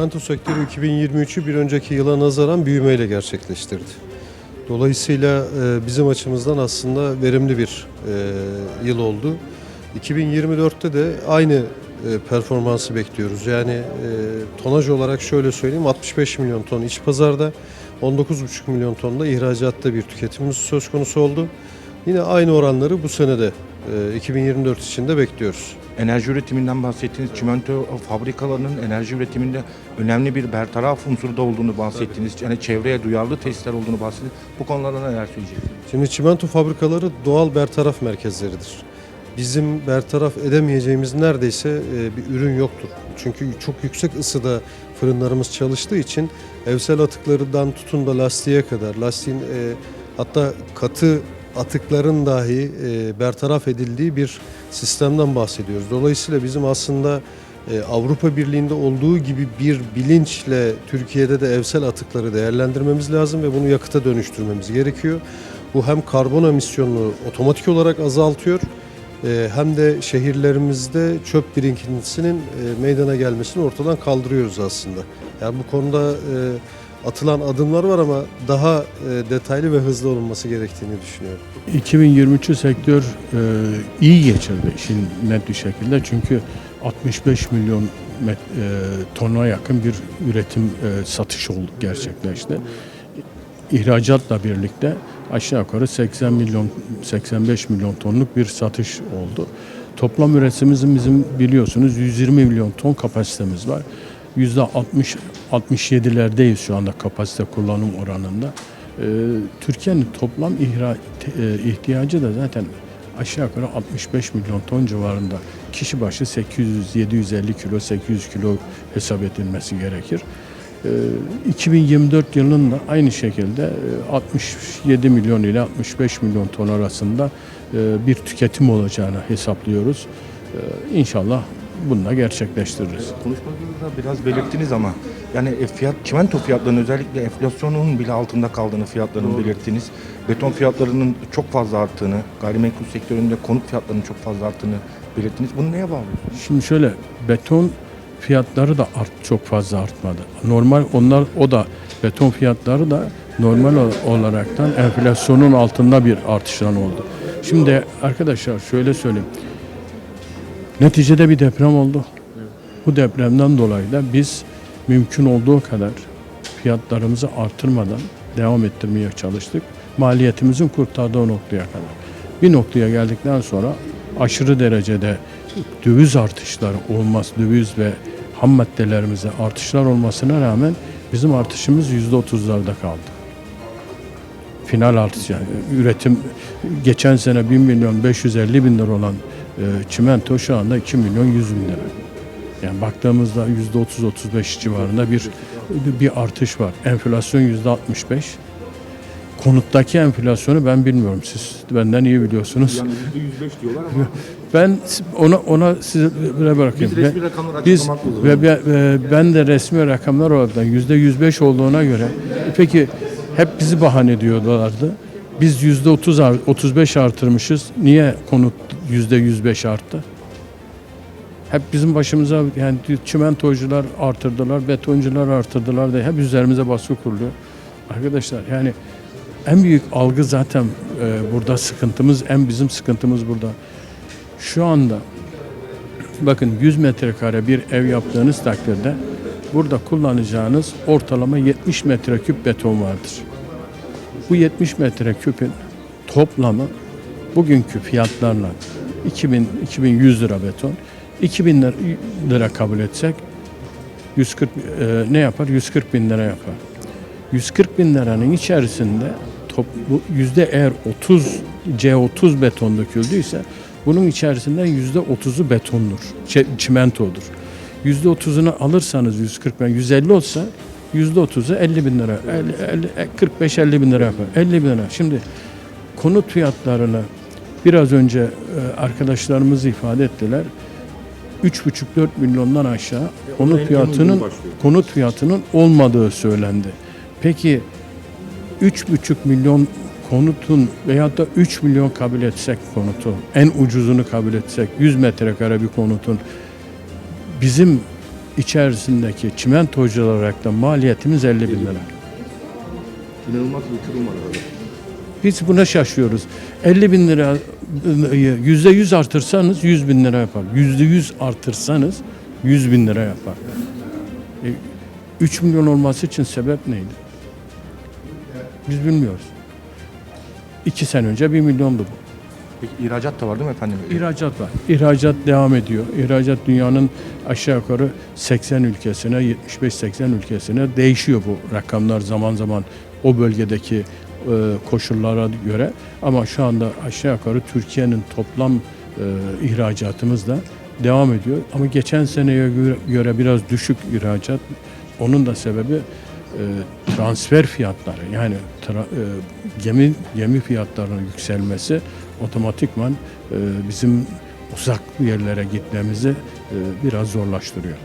Çimento sektörü 2023'ü bir önceki yıla nazaran büyümeyle gerçekleştirdi. Dolayısıyla e, bizim açımızdan aslında verimli bir e, yıl oldu. 2024'te de aynı e, performansı bekliyoruz. Yani tonaj olarak şöyle söyleyeyim 65 milyon ton iç pazarda, 19,5 milyon ton da ihracatta bir tüketimimiz söz konusu oldu. Yine aynı oranları bu sene de 2024 için de bekliyoruz. Enerji üretiminden bahsettiniz. Çimento fabrikalarının enerji üretiminde önemli bir bertaraf unsuru da olduğunu bahsettiniz. Yani çevreye duyarlı tesisler olduğunu bahsettiniz. Bu konularda neler söyleyeceksiniz? Şimdi çimento fabrikaları doğal bertaraf merkezleridir. Bizim bertaraf edemeyeceğimiz neredeyse e, bir ürün yoktur. Çünkü çok yüksek ısıda fırınlarımız çalıştığı için evsel atıklarından tutun da lastiğe kadar, lastiğin e, hatta katı atıkların dahi e, bertaraf edildiği bir sistemden bahsediyoruz. Dolayısıyla bizim aslında e, Avrupa Birliği'nde olduğu gibi bir bilinçle Türkiye'de de evsel atıkları değerlendirmemiz lazım ve bunu yakıta dönüştürmemiz gerekiyor. Bu hem karbon emisyonunu otomatik olarak azaltıyor e, hem de şehirlerimizde çöp birikintisinin e, meydana gelmesini ortadan kaldırıyoruz aslında. Yani bu konuda e, atılan adımlar var ama daha e, detaylı ve hızlı olunması gerektiğini düşünüyorum. 2023 sektör e, iyi geçirdi işin net bir şekilde çünkü 65 milyon e, tona yakın bir üretim satış oldu gerçekleşti. İhracatla birlikte aşağı yukarı 80 milyon 85 milyon tonluk bir satış oldu. Toplam üretimimizin bizim biliyorsunuz 120 milyon ton kapasitemiz var. %60 67'lerdeyiz şu anda kapasite kullanım oranında. Ee, Türkiye'nin toplam ihra, e, ihtiyacı da zaten aşağı yukarı 65 milyon ton civarında. Kişi başı 800-750 kilo, 800 kilo hesap edilmesi gerekir. Ee, 2024 yılında aynı şekilde e, 67 milyon ile 65 milyon ton arasında e, bir tüketim olacağını hesaplıyoruz. Ee, İnşallah bunu da gerçekleştiririz. Konuşmanızda biraz belirttiniz ama yani e, fiyat çimento fiyatlarının özellikle enflasyonun bile altında kaldığını fiyatlarını belirttiniz. Beton fiyatlarının çok fazla arttığını, gayrimenkul sektöründe konut fiyatlarının çok fazla arttığını belirttiniz. Bunu neye bağlıyorsunuz? Şimdi şöyle beton fiyatları da art çok fazla artmadı. Normal onlar o da beton fiyatları da normal ol- olaraktan enflasyonun altında bir artıştan oldu. Şimdi arkadaşlar şöyle söyleyeyim. Neticede bir deprem oldu. Bu depremden dolayı da biz mümkün olduğu kadar fiyatlarımızı artırmadan devam ettirmeye çalıştık. Maliyetimizin kurtardığı noktaya kadar. Bir noktaya geldikten sonra aşırı derecede döviz artışları olmaz, döviz ve ham maddelerimize artışlar olmasına rağmen bizim artışımız yüzde otuzlarda kaldı. Final artış yani üretim geçen sene 1 milyon 550 bin lira olan e, çimento şu anda 2 milyon 100 bin lira. Yani baktığımızda yüzde 30-35 civarında bir bir artış var. Enflasyon yüzde 65. Konuttaki enflasyonu ben bilmiyorum. Siz benden iyi biliyorsunuz. Yani %105 diyorlar ama Ben ona ona size bırakayım. biz resmi Ve- rakamlar biz ve ben, e, ben de resmi rakamlar olarak yüzde 105 olduğuna göre peki hep bizi bahane ediyorlardı. Biz yüzde 30 art- 35 artırmışız. Niye konut yüzde 105 arttı? Hep bizim başımıza yani çimentocular artırdılar, betoncular artırdılar da hep üzerimize baskı kuruluyor. Arkadaşlar yani en büyük algı zaten e, burada sıkıntımız, en bizim sıkıntımız burada. Şu anda bakın 100 metrekare bir ev yaptığınız takdirde burada kullanacağınız ortalama 70 metreküp beton vardır. Bu 70 metreküpün toplamı bugünkü fiyatlarla 2000 2100 lira beton 2000 lira- kabul etsek 140 e, ne yapar? 140 bin lira yapar. 140 bin liranın içerisinde top, bu yüzde eğer 30 C30 beton döküldüyse bunun içerisinden yüzde 30'u betondur, çimentodur. Yüzde 30'unu alırsanız 140 bin, 150 olsa yüzde 30'u 50 bin lira, 45-50 bin lira yapar. 50 bin lira. Şimdi konut fiyatlarını biraz önce e, arkadaşlarımız ifade ettiler. 3,5-4 milyondan aşağı konut fiyatının konut fiyatının olmadığı söylendi. Peki 3,5 milyon konutun veyahut da 3 milyon kabul etsek konutu, en ucuzunu kabul etsek 100 metrekare bir konutun bizim içerisindeki çimentocular olarak da maliyetimiz 50 bin lira. İnanılmaz bir uçurum var arada. Biz buna şaşıyoruz. 50 bin lira yüzde yüz artırsanız 100 bin lira yapar. Yüzde yüz artırsanız 100 bin lira yapar. E, 3 milyon olması için sebep neydi? Biz bilmiyoruz. İki sene önce 1 milyondu bu. Peki ihracat da var değil mi efendim? İhracat var. İhracat devam ediyor. İhracat dünyanın aşağı yukarı 80 ülkesine, 75-80 ülkesine değişiyor bu rakamlar zaman zaman o bölgedeki koşullara göre. Ama şu anda aşağı yukarı Türkiye'nin toplam e, ihracatımız da devam ediyor. Ama geçen seneye göre, biraz düşük ihracat. Onun da sebebi e, transfer fiyatları yani e, gemi gemi fiyatlarının yükselmesi otomatikman e, bizim uzak yerlere gitmemizi e, biraz zorlaştırıyor.